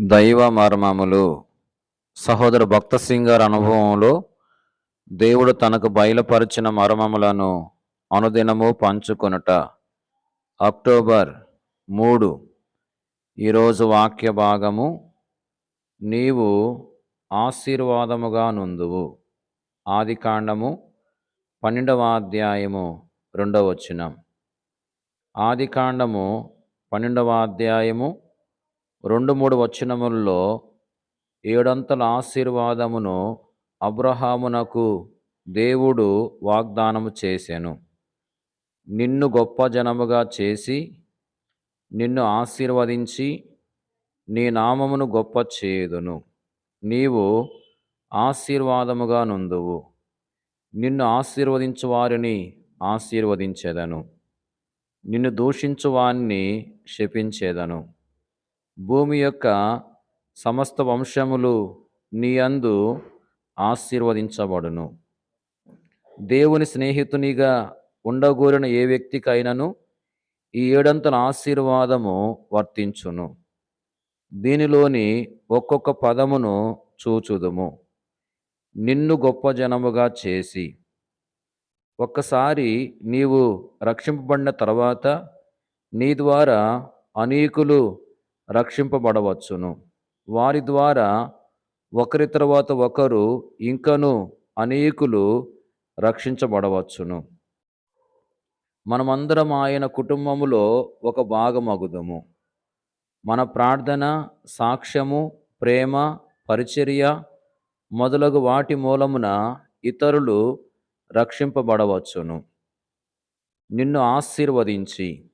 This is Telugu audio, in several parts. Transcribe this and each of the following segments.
దైవ మర్మములు. సహోదరు భక్త సింగ్ గారి అనుభవంలో దేవుడు తనకు బయలుపరిచిన మర్మములను అనుదినము పంచుకొనుట. అక్టోబర్ మూడు ఈరోజు వాక్య భాగము. నీవు ఆశీర్వాదముగా నుందువు. ఆది కాండము పన్నెండవ అధ్యాయము రెండవ వచనం. ఆది కాండము పన్నెండవ అధ్యాయము రెండు మూడు వచనముల్లో ఏడంతల ఆశీర్వాదమును అబ్రహామునకు దేవుడు వాగ్దానము చేశాను నిన్ను గొప్ప జనముగా చేసి నిన్ను ఆశీర్వదించి నీ నామమును గొప్ప చేయుదును. నీవు ఆశీర్వాదముగా నుందువు. నిన్ను ఆశీర్వదించు వారిని ఆశీర్వదించేదను. నిన్ను దూషించు వారిని శపించేదను. భూమి యొక్క సమస్త వంశములు నీ అందు ఆశీర్వదించబడును. దేవుని స్నేహితునిగా ఉండగోరిన ఏ వ్యక్తికైనను ఈ ఏడంతల ఆశీర్వాదము వర్తించును. దీనిలోని ఒక్కొక్క పదమును చూచుదుము. నిన్ను గొప్ప జనముగా చేసి ఒక్కసారి నీవు రక్షింపబడిన తర్వాత నీ ద్వారా అనేకులు రక్షింపబడవచ్చును. వారి ద్వారా ఒకరి తర్వాత ఒకరు ఇంకను అనేకులు రక్షించబడవచ్చును. మనమందరం ఆయన కుటుంబములో ఒక భాగమగుదము. మన ప్రార్థన సాక్ష్యము ప్రేమ పరిచర్య మొదలగు వాటి మూలమున ఇతరులు రక్షింపబడవచ్చును. నిన్ను ఆశీర్వదించి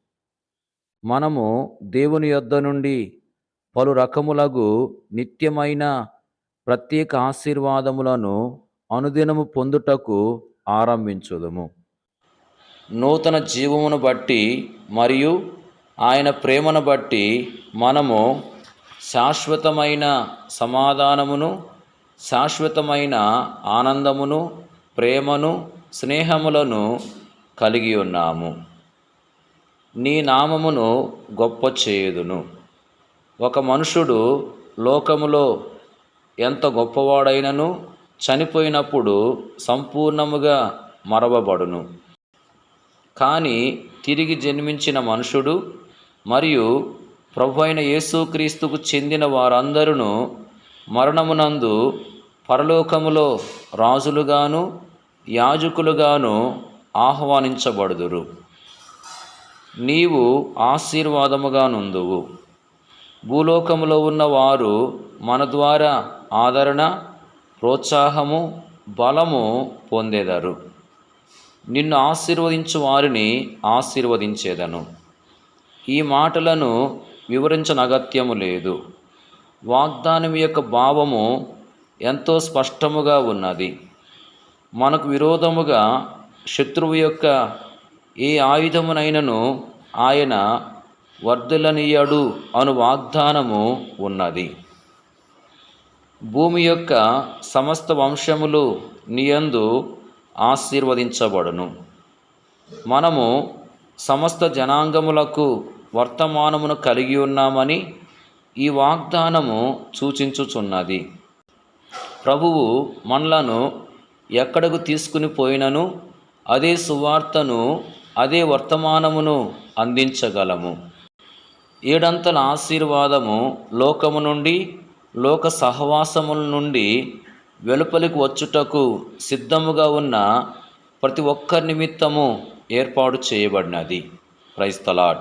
మనము దేవుని యొద్ద నుండి పలు రకములగు నిత్యమైన ప్రత్యేక ఆశీర్వాదములను అనుదినము పొందుటకు ఆరంభించుదము. నూతన జీవమును బట్టి మరియు ఆయన ప్రేమను బట్టి మనము శాశ్వతమైన సమాధానమును శాశ్వతమైన ఆనందమును ప్రేమను స్నేహములను కలిగి ఉన్నాము. నీ నామమును గొప్ప చేయుదును. ఒక మనుషుడు లోకములో ఎంత గొప్పవాడైనను చనిపోయినప్పుడు సంపూర్ణముగా మరవబడును. కానీ తిరిగి జన్మించిన మనుషుడు మరియు ప్రభు అయిన యేసుక్రీస్తుకు చెందిన వారందరూ మరణమునందు పరలోకములో రాజులుగాను యాజకులుగాను ఆహ్వానించబడుదురు. నీవు ఆశీర్వాదముగా నుందువు. భూలోకములో ఉన్న వారు మన ద్వారా ఆదరణ ప్రోత్సాహము బలము పొందేదారు. నిన్ను ఆశీర్వదించు వారిని ఆశీర్వదించేదను. ఈ మాటలను వివరించనగత్యము లేదు. వాగ్దానం యొక్క భావము ఎంతో స్పష్టముగా ఉన్నది. మనకు విరోధముగా శత్రువు యొక్క ఏ ఆయుధమునైనను ఆయన వర్ధలనీయడు అను వాగ్దానము ఉన్నది. భూమి యొక్క సమస్త వంశములు నియందు ఆశీర్వదించబడును. మనము సమస్త జనాంగములకు వర్తమానమును కలిగి ఉన్నామని ఈ వాగ్దానము సూచించుచున్నది. ప్రభువు మనలను ఎక్కడకు తీసుకుని పోయినను అదే సువార్తను అదే వర్తమానమును అందించగలము. ఏడంతల ఆశీర్వాదము లోకము నుండి లోక సహవాసముల నుండి వెలుపలికి వచ్చుటకు సిద్ధముగా ఉన్న ప్రతి ఒక్కరి నిమిత్తము ఏర్పాటు చేయబడినది. క్రైస్తలాడ్